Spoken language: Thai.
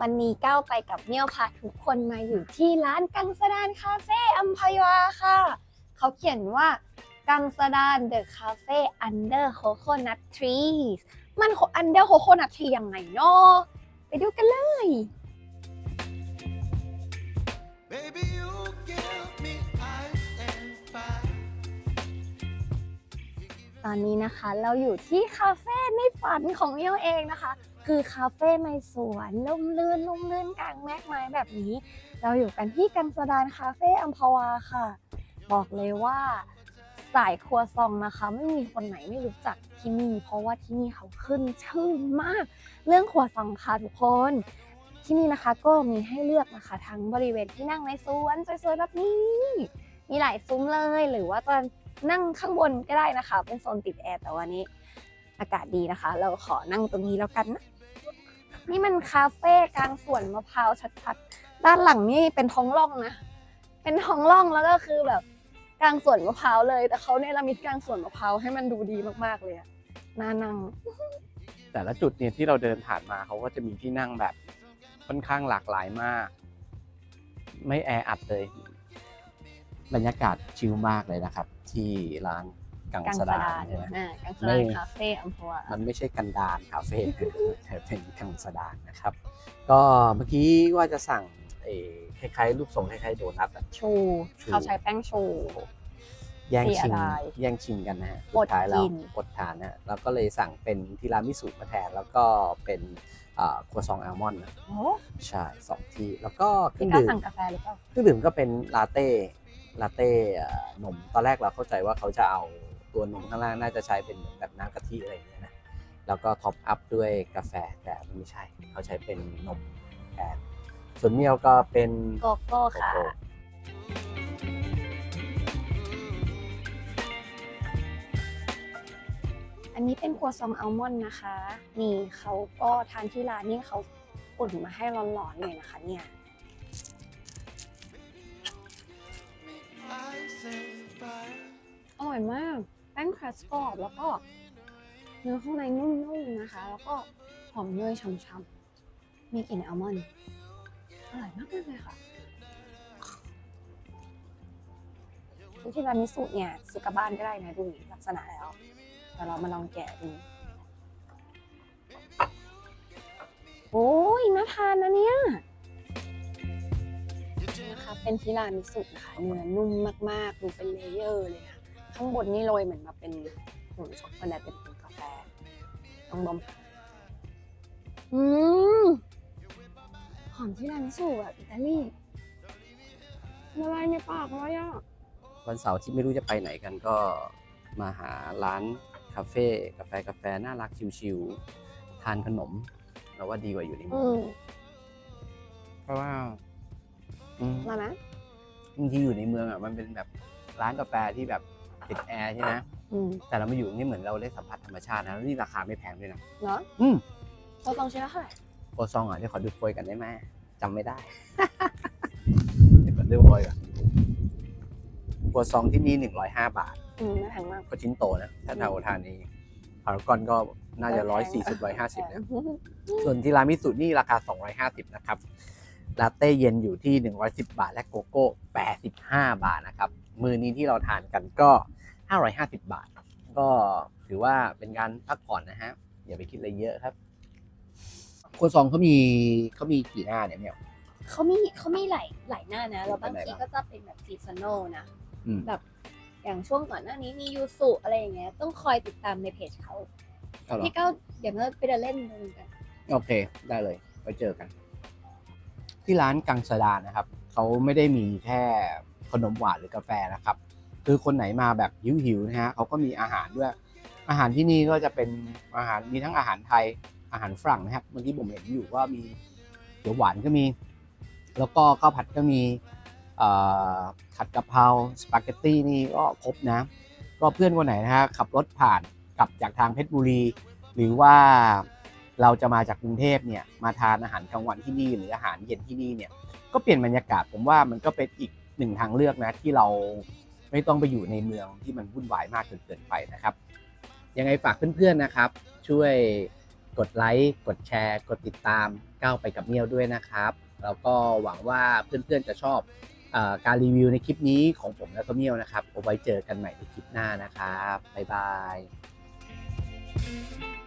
วันนี้ก้าวไปกับเมี่ยวพาทุกคนมาอยู่ที่ร้านกังสดานคาเฟ่อัมพยวาค่ะ เขาเขียนว่ากังสดานเดอะคาเฟ่อันเดอร์โคโคนัททรีมันอันเดอร์โคโคนัททรียังไงเนาะไปดูกันเลย Baby, you give me ice and fire. ตอนนี้นะคะเราอยู่ที่คาเฟ่ในฝันของเมี่ยวเองนะคะ คือคาเฟ่ในสวนลมลื่นลมลื่นกลางแมกไม้แบบนี้ เราอยู่กันที่กังสดานคาเฟ่อัมพวาค่ะ บอกเลยว่าสายครัวซองนะคะ ไม่มีคนไหนไม่รู้จักที่นี่เพราะว่าที่นี่เขาขึ้นชื่อมาก เรื่องครัวซองค่ะทุกคนที่นี่นะคะก็มีให้เลือกนะคะ ทั้งบริเวณที่นั่งในสวนสวยๆแบบนี้ มีหลายซุ้มเลย หรือว่าจะนั่งข้างบนก็ได้นะคะ เป็นโซนติดแอร์แต่วันนี้อากาศดีนะคะ เราขอนั่งตรงนี้แล้วกันนะ นี่มันคาเฟ่กลางสวนมะพร้าวชัดๆ ด้านหลังนี่เป็นท้องร่องนะ เป็นท้องร่องแล้วก็คือแบบกลางสวนมะพร้าวเลย แต่เขาเนรมิตกลางสวนมะพร้าวให้มันดูดีมากๆเลยอะน่านั่ง แต่ละจุดเนี่ยที่เราเดินผ่านมาเขาก็จะมีที่นั่งแบบค่อนข้างหลากหลายมาก ไม่แออัดเลย บรรยากาศชิลมากเลยนะครับ ที่ร้าน กังกังสสดาดานนใช่ไหม อ่ากังสไม่ดานคาเฟ่อัมพวา มันไม่ใช่กันดานคาเฟ่แต่เป็นกังสดานนะครับ ก็เมื่อกี้ว่าจะสั่งเอ่อคล้ายๆรูปทรงคล้ายๆโดนัทอะ ชู ชู เขาใช้แป้งชู แย่งชิงเสียดายแย่งชิงกันนะฮะอดสุท้ายเรากิน อดทานนะเราก็เลยสั่งเป็นทีรามิสุมาแทนแล้วก็เป็นอ่าครัวซองอัลมอนด์นะโอ้ใช่สองที่แล้วก็เครื่พี่องก้าดื่มสั่งกาแฟหรือเปล่า เครื่องดื่มก็เป็นลาเต้ลาเต้เอ่อนมตอนแรกเราเข้าใจว่าเขาจะเอา ตัวนมข้างล่างน่าจะใช้เป็นแบบน้ำกะทิอะไรอย่างเงี้ยนะแล้วก็ท็อปอัพด้วยกาแฟแต่มันไม่ใช่เขาใช้เป็นนมแทนส่วนเมียวก็เป็นโกโก้โกค่ะโก้อันนี้เป็นครัวซองอัลมอนด์นะคะ นี่เขาก็ทานที่ร้านนี่เขาอุ่นมาให้ร้อนๆเลยนะคะเนี่ย คัสกรอบแล้วก็เนื้อข้างในนุ่มๆนะคะ แล้วก็หอมเนยช่ำๆมีกลิ่นอัลมอนด์อร่อยมากเลยค่ะที่ร้านมิสุเนี่ยซื้อกลับบ้านก็ได้นะดูลักษณะแล้วแต่เรามาลองแกะดูโอ้ยน่าทานนะเนี่ยนะคะเป็นทีรามิสุนะคะเนื้อนุ่มมากๆ ดูเป็นเลเยอร์เลยนะ ข้างบนนี่โรยเหมือนมาเป็นเหมือนช็อกโกแลตเป็นกาแฟต้องดมค่ะอืมหอมที่ร้านมิสูแบบอิตาลีละลายในปากเลยอะวันเสาร์ที่ไม่รู้จะไปไหนกันก็มาหาร้านคาเฟ่กาแฟกาแฟน่ารักชิวๆทานขนมเราว่าดีกว่าอยู่ในเมือืองมเพราะว่าอืม มาไหมบางทีอยู่ในเมืองอะมันเป็นแบบร้านกาแฟที่แบบ ติดแอร์ใช่ไหมอืมแต่เรามาอยู่นี่เหมือนเราได้สัมผัสธรรมชาตินะแล้วนี่ราคาไม่แพงด้วยนะเนาะอืมเราต้องใช้ละเท่าไหร่โคซองอะเดี๋ยวขอดูโพยกันได้ไหมจำไม่ได้ เดี๋ยวก่อนดูโพยก่อนโคซองที่นี่หนึ่งร้อยห้าบาท อืมไม่แพงมาก ก็ชิ้นโตนะถ้าแถวทานนี้พารากอนก็น่าจะร้อยสี่สิบร้อยห้าสิบนะส่วนที่ร้านมิสุนี่ราคา250นะครับลาเต้เย็นอยู่ที่110บาท และโกโก้85บาทนะครับ มือนี้ที่เราทานกันก็ 550 บาท ก็ถือว่าเป็นการพักผ่อนนะฮะ อย่าไปคิดอะไรเยอะครับครัวซองเขามีเขามีกี่หน้าเนี่ยเนี่ย เขามีเขามีหลายหลายหน้านะแล้วบางเป็นไหนทีบ้างก็จะเป็นแบบซีซันอลนะอืม แบบอย่างช่วงก่อนหน้านี้มียูสุอะไรอย่างเงี้ยต้องคอยติดตามในเพจเขาเอาเหรอพี่ก้าวเดี๋ยวเราไปเดินเล่นดูกันโอเค ได้เลยไว้เจอกัน ที่ร้านกังสดานนะครับ เขาไม่ได้มีแค่ขนมหวานหรือกาแฟนะครับ คือคนไหนมาแบบหิวๆนะฮะเขาก็มีอาหารด้วย อาหารที่นี่ก็จะเป็นอาหารมีทั้งอาหารไทยอาหารฝรั่งนะครับเมื่อกี้ผมเห็นอยู่ว่ามีเขียวหวานก็มี แล้วก็ข้าวผัดก็มีผัดกะเพราสปาเกตตี้นี่ก็ครบนะ ก็เพื่อนคนไหนนะฮะขับรถผ่านกลับจากทางเพชรบุรี หรือว่าเราจะมาจากกรุงเทพเนี่ยมาทานอาหารกลางวันที่นี่หรืออาหารเย็นที่นี่เนี่ยก็เปลี่ยนบรรยากาศผมว่ามันก็เป็นอีกหนึ่งทางเลือกนะที่เรา ไม่ต้องไปอยู่ในเมืองที่มันวุ่นวายมากจนเกินไปนะครับ ยังไงฝากเพื่อนๆนะครับ ช่วยกดไลค์กดแชร์ กดติดตามก้าวไปกับเมี่ยวด้วยนะครับแล้วก็หวังว่าเพื่อนๆจะชอบอการรีวิวในคลิปนี้ของผมแล้วก็เมี่ยวนะครับเอาไว้เจอกันใหม่ในคลิปหน้านะครับบ๊ายบาย Baby, you